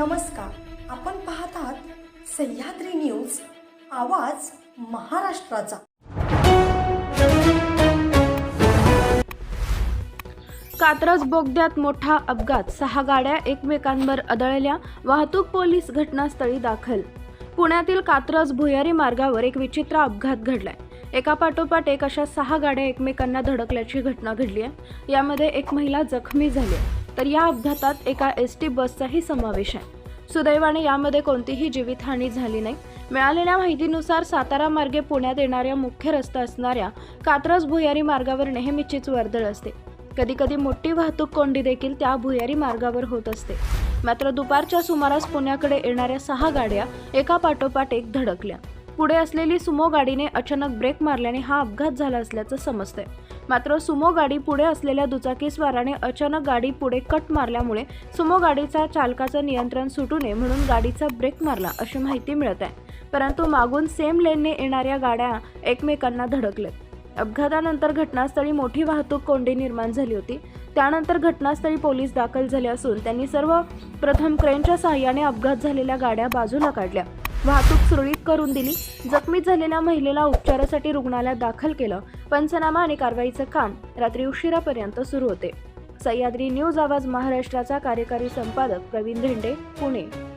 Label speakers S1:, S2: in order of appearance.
S1: नमस्कार. आपण पाहत आहात सह्याद्री न्यूज आवाज महाराष्ट्राचा.
S2: कात्रज बोगद्यात मोठा अपघात. सहा गाड्या एकमेकांवर आदळल्या. वाहतूक पोलीस घटनास्थळी दाखल. पुण्यातील कात्रज भुयारी मार्गावर एक विचित्र अपघात घडलाय. एका पाठोपाठ एक अशा सहा गाड्या एकमेकांना धडकल्याची घटना घडली आहे यामध्ये एक महिला जखमी झाली आहे. तर या अपघातात एका एस टी बसचाही समावेश आहे. सुदैवाने यामध्ये कोणतीही जीवितहानी झाली नाही. मिळालेल्या माहितीनुसार सातारा मार्गे पुण्यात येणाऱ्या मुख्य रस्ता असणाऱ्या कात्रज भुयारी मार्गावर नेहमीचीच वर्दळ असते. कधीकधी मोठी वाहतूक कोंडी देखील त्या भुयारी मार्गावर होत असते. मात्र दुपारच्या सुमारास पुण्याकडे येणाऱ्या सहा गाड्या एका पाठोपाठ एक धडकल्या. पुढे असलेली सुमो गाडीने अचानक ब्रेक मारल्याने हा अपघात झाला असल्याचं समजतंय. मात्र सुमो गाडी पुढे असलेल्या दुचाकीस्वाराने अचानक गाडी पुढे कट मारल्यामुळे सुमो गाडीचा चालकाचं नियंत्रण सुटू नये म्हणून गाडीचा ब्रेक मारला अशी माहिती मिळत आहे परंतु मागून सेम लेनने येणाऱ्या गाड्या एकमेकांना धडकल्यात अपघातानंतर घटनास्थळी मोठी वाहतूक कोंडी निर्माण झाली होती. त्यानंतर घटनास्थळी पोलीस दाखल झाले असून त्यांनी सर्व प्रथम क्रेनच्या सहाय्याने अपघात झालेल्या गाड्या बाजूला काढल्या. वाहतूक सुरळीत करून दिली. जखमी झालेल्या महिलेला उपचारासाठी रुग्णालयात दाखल केलं. पंचनामा आणि कारवाईचं काम रात्री उशिरापर्यंत सुरू होते. सह्याद्री न्यूज आवाज महाराष्ट्राचा कार्यकारी संपादक प्रवीण धेंडे पुणे.